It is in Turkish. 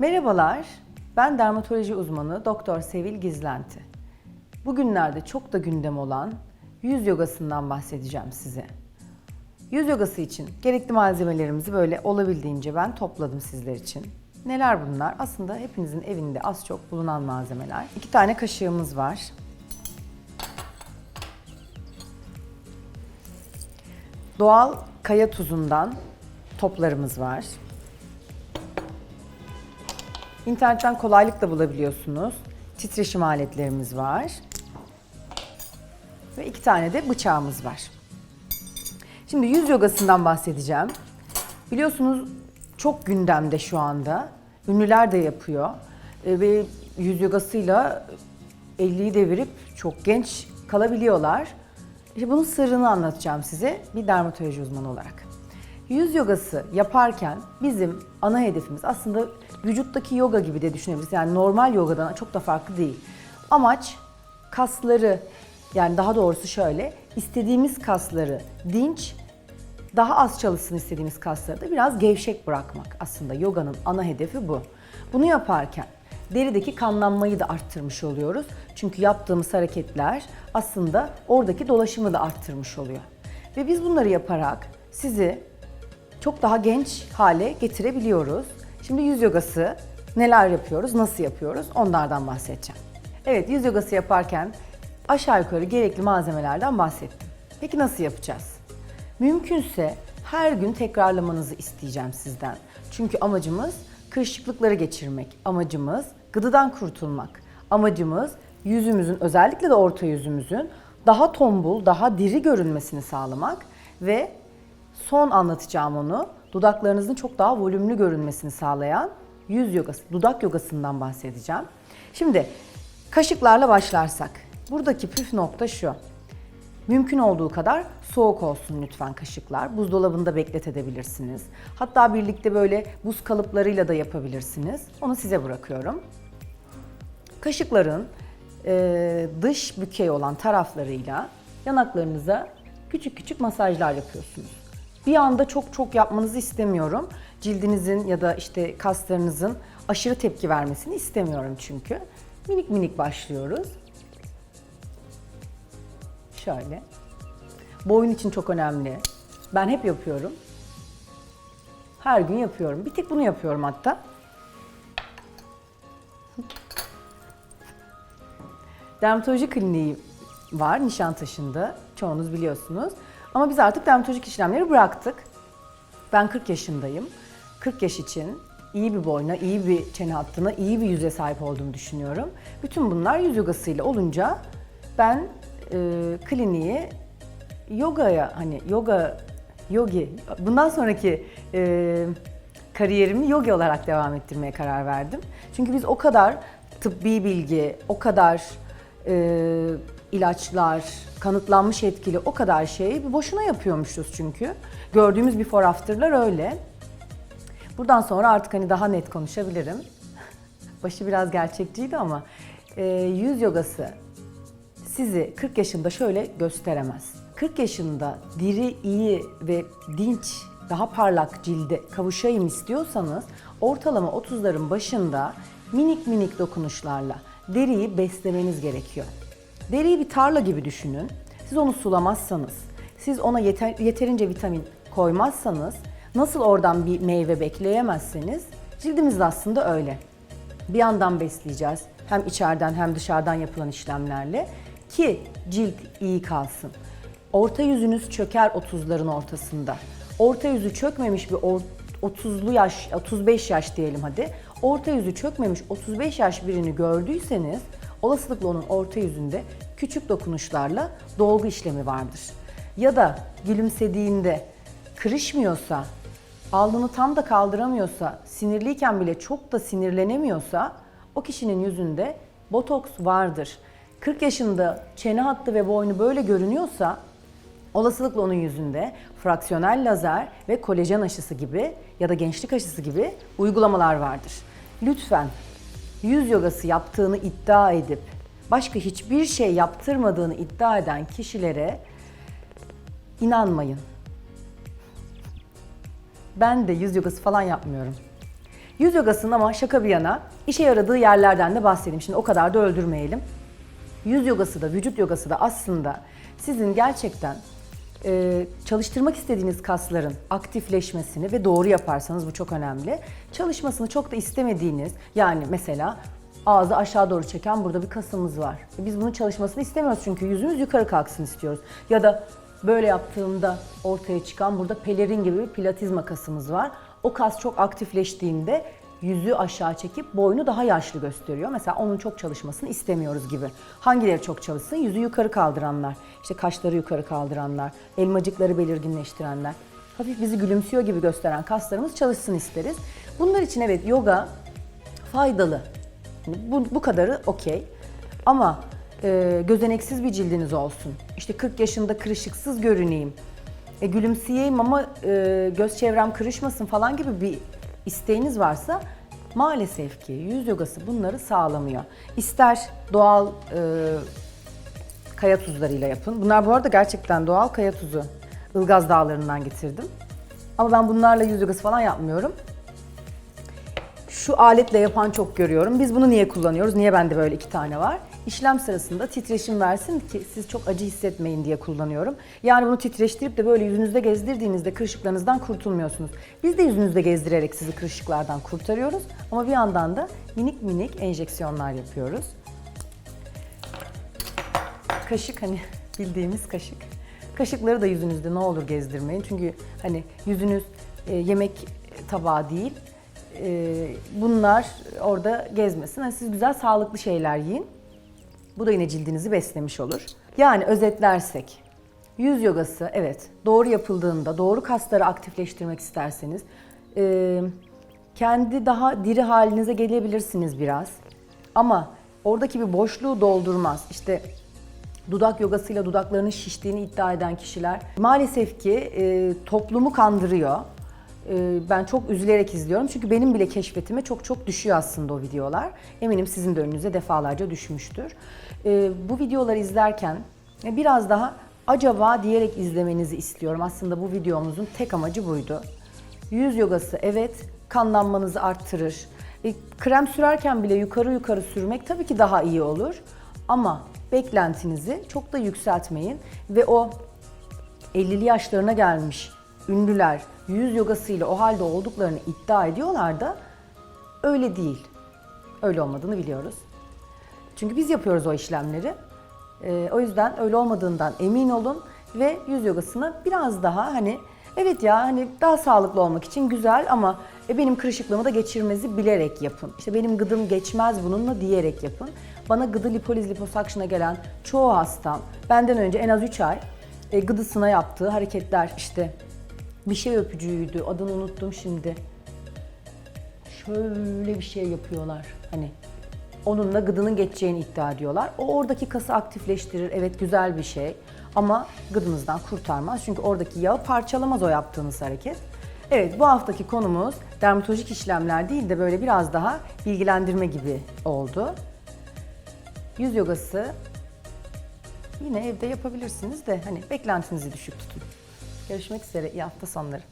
Merhabalar, ben dermatoloji uzmanı Doktor Sevil Gizlenti. Bugünlerde çok da gündem olan yüz yogasından bahsedeceğim size. Yüz yogası için gerekli malzemelerimizi böyle olabildiğince ben topladım sizler için. Neler bunlar? Aslında hepinizin evinde az çok bulunan malzemeler. İki tane kaşığımız var. Doğal kaya tuzundan toplarımız var. İnternetten kolaylıkla bulabiliyorsunuz. Titreşim aletlerimiz var. Ve iki tane de bıçağımız var. Şimdi yüz yogasından bahsedeceğim. Biliyorsunuz çok gündemde şu anda. Ünlüler de yapıyor. E, Ve yüz yogasıyla 50'yi devirip çok genç kalabiliyorlar. İşte bunun sırrını anlatacağım size bir dermatoloji uzmanı olarak. Yüz yogası yaparken bizim ana hedefimiz aslında vücuttaki yoga gibi de düşünebiliriz. Yani normal yogadan çok da farklı değil. Amaç kasları yani daha doğrusu şöyle istediğimiz kasları dinç daha az çalışsın istediğimiz kasları da biraz gevşek bırakmak aslında yoganın ana hedefi bu. Bunu yaparken derideki kanlanmayı da arttırmış oluyoruz. Çünkü yaptığımız hareketler aslında oradaki dolaşımı da arttırmış oluyor. Ve biz bunları yaparak sizi çok daha genç hale getirebiliyoruz. Şimdi yüz yogası neler yapıyoruz, nasıl yapıyoruz onlardan bahsedeceğim. Evet yüz yogası yaparken aşağı yukarı gerekli malzemelerden bahsettim. Peki nasıl yapacağız? Mümkünse her gün tekrarlamanızı isteyeceğim sizden. Çünkü amacımız kırışıklıkları geçirmek, amacımız gıdıdan kurtulmak, amacımız yüzümüzün özellikle de orta yüzümüzün daha tombul, daha diri görünmesini sağlamak ve son anlatacağım onu dudaklarınızın çok daha volümlü görünmesini sağlayan yüz yogası, dudak yogasından bahsedeceğim. Şimdi kaşıklarla başlarsak. Buradaki püf nokta şu. Mümkün olduğu kadar soğuk olsun lütfen kaşıklar. Buzdolabında bekletebilirsiniz. Hatta birlikte böyle buz kalıplarıyla da yapabilirsiniz. Onu size bırakıyorum. Kaşıkların e, dış bükey olan taraflarıyla yanaklarınıza küçük küçük masajlar yapıyorsunuz. Bir anda çok çok yapmanızı istemiyorum. Cildinizin ya da işte kaslarınızın aşırı tepki vermesini istemiyorum çünkü. Minik minik başlıyoruz. Şöyle. Boyun için çok önemli. Ben hep yapıyorum. Her gün yapıyorum. Bir tek bunu yapıyorum hatta. Dermatoloji kliniği var Nişantaşı'nda. Çoğunuz biliyorsunuz. Ama biz artık dermatolojik işlemleri bıraktık. Ben 40 yaşındayım. 40 yaş için iyi bir boyna, iyi bir çene hattına, iyi bir yüze sahip olduğumu düşünüyorum. Bütün bunlar yüz yogasıyla olunca ben e, kliniği yogaya hani yoga yogi bundan sonraki e, kariyerimi yogi olarak devam ettirmeye karar verdim. Çünkü biz o kadar tıbbi bilgi, o kadar e, ilaçlar, kanıtlanmış etkili o kadar şeyi boşuna yapıyormuşuz çünkü. Gördüğümüz before after'lar öyle. Buradan sonra artık hani daha net konuşabilirim. Başı biraz gerçekçiydi ama e, yüz yogası sizi 40 yaşında şöyle gösteremez. 40 yaşında diri, iyi ve dinç, daha parlak cilde kavuşayım istiyorsanız ortalama 30'ların başında minik minik dokunuşlarla deriyi beslemeniz gerekiyor. Deriyi bir tarla gibi düşünün. Siz onu sulamazsanız, siz ona yeter, yeterince vitamin koymazsanız, nasıl oradan bir meyve bekleyemezseniz cildimiz de aslında öyle. Bir yandan besleyeceğiz. Hem içeriden hem dışarıdan yapılan işlemlerle ki cilt iyi kalsın. Orta yüzünüz çöker 30'ların ortasında. Orta yüzü çökmemiş bir or- 30'lu yaş, 35 yaş diyelim hadi. Orta yüzü çökmemiş 35 yaş birini gördüyseniz olasılıkla onun orta yüzünde küçük dokunuşlarla dolgu işlemi vardır. Ya da gülümsediğinde kırışmıyorsa, alnını tam da kaldıramıyorsa, sinirliyken bile çok da sinirlenemiyorsa o kişinin yüzünde botoks vardır. 40 yaşında çene hattı ve boynu böyle görünüyorsa olasılıkla onun yüzünde fraksiyonel lazer ve kolajen aşısı gibi ya da gençlik aşısı gibi uygulamalar vardır. Lütfen yüz yogası yaptığını iddia edip başka hiçbir şey yaptırmadığını iddia eden kişilere inanmayın. Ben de yüz yogası falan yapmıyorum. Yüz yogasının ama şaka bir yana işe yaradığı yerlerden de bahsedeyim. Şimdi o kadar da öldürmeyelim. Yüz yogası da vücut yogası da aslında sizin gerçekten e, çalıştırmak istediğiniz kasların aktifleşmesini ve doğru yaparsanız bu çok önemli. Çalışmasını çok da istemediğiniz yani mesela ağzı aşağı doğru çeken burada bir kasımız var. E, Biz bunun çalışmasını istemiyoruz çünkü yüzümüz yukarı kalksın istiyoruz. Ya da böyle yaptığımda ortaya çıkan burada pelerin gibi bir platizma kasımız var. O kas çok aktifleştiğinde yüzü aşağı çekip boynu daha yaşlı gösteriyor. Mesela onun çok çalışmasını istemiyoruz gibi. Hangileri çok çalışsın? Yüzü yukarı kaldıranlar, işte kaşları yukarı kaldıranlar, elmacıkları belirginleştirenler. Hafif bizi gülümsüyor gibi gösteren kaslarımız çalışsın isteriz. Bunlar için evet yoga faydalı. Bu, bu kadarı okey. Ama e, gözeneksiz bir cildiniz olsun. İşte 40 yaşında kırışıksız görüneyim. E, gülümseyeyim ama e, göz çevrem kırışmasın falan gibi bir isteğiniz varsa maalesef ki yüz yogası bunları sağlamıyor. İster doğal e, kaya tuzlarıyla yapın. Bunlar bu arada gerçekten doğal kaya tuzu. Ilgaz dağlarından getirdim. Ama ben bunlarla yüz yogası falan yapmıyorum. Şu aletle yapan çok görüyorum. Biz bunu niye kullanıyoruz? Niye bende böyle iki tane var? İşlem sırasında titreşim versin ki siz çok acı hissetmeyin diye kullanıyorum. Yani bunu titreştirip de böyle yüzünüzde gezdirdiğinizde kırışıklarınızdan kurtulmuyorsunuz. Biz de yüzünüzde gezdirerek sizi kırışıklardan kurtarıyoruz. Ama bir yandan da minik minik enjeksiyonlar yapıyoruz. Kaşık hani bildiğimiz kaşık. Kaşıkları da yüzünüzde ne olur gezdirmeyin. Çünkü hani yüzünüz e, yemek tabağı değil. E, bunlar orada gezmesin. Hani siz güzel sağlıklı şeyler yiyin. Bu da yine cildinizi beslemiş olur. Yani özetlersek yüz yogası evet doğru yapıldığında doğru kasları aktifleştirmek isterseniz e, kendi daha diri halinize gelebilirsiniz biraz. Ama oradaki bir boşluğu doldurmaz. İşte dudak yogasıyla dudaklarının şiştiğini iddia eden kişiler maalesef ki e, toplumu kandırıyor. E, ben çok üzülerek izliyorum çünkü benim bile keşfetime çok çok düşüyor aslında o videolar. Eminim sizin de önünüze defalarca düşmüştür. E, bu videoları izlerken e, biraz daha acaba diyerek izlemenizi istiyorum. Aslında bu videomuzun tek amacı buydu. Yüz yogası evet kanlanmanızı arttırır. E, krem sürerken bile yukarı yukarı sürmek tabii ki daha iyi olur. Ama beklentinizi çok da yükseltmeyin ve o 50'li yaşlarına gelmiş ünlüler yüz yogasıyla o halde olduklarını iddia ediyorlar da öyle değil. Öyle olmadığını biliyoruz. Çünkü biz yapıyoruz o işlemleri. Ee, o yüzden öyle olmadığından emin olun ve yüz yogasını biraz daha hani evet ya hani daha sağlıklı olmak için güzel ama e, benim kırışıklığımı da geçirmezi bilerek yapın. İşte benim gıdım geçmez bununla diyerek yapın. Bana gıdı lipoliz liposakşına gelen çoğu hastam benden önce en az 3 ay e, gıdısına yaptığı hareketler işte bir şey öpücüğüydü adını unuttum şimdi şöyle bir şey yapıyorlar. Hani onunla gıdının geçeceğini iddia ediyorlar. O oradaki kası aktifleştirir. Evet güzel bir şey. Ama gıdınızdan kurtarmaz. Çünkü oradaki yağı parçalamaz o yaptığınız hareket. Evet bu haftaki konumuz dermatolojik işlemler değil de böyle biraz daha bilgilendirme gibi oldu. Yüz yogası yine evde yapabilirsiniz de hani beklentinizi düşük tutun. Görüşmek üzere iyi hafta sonları.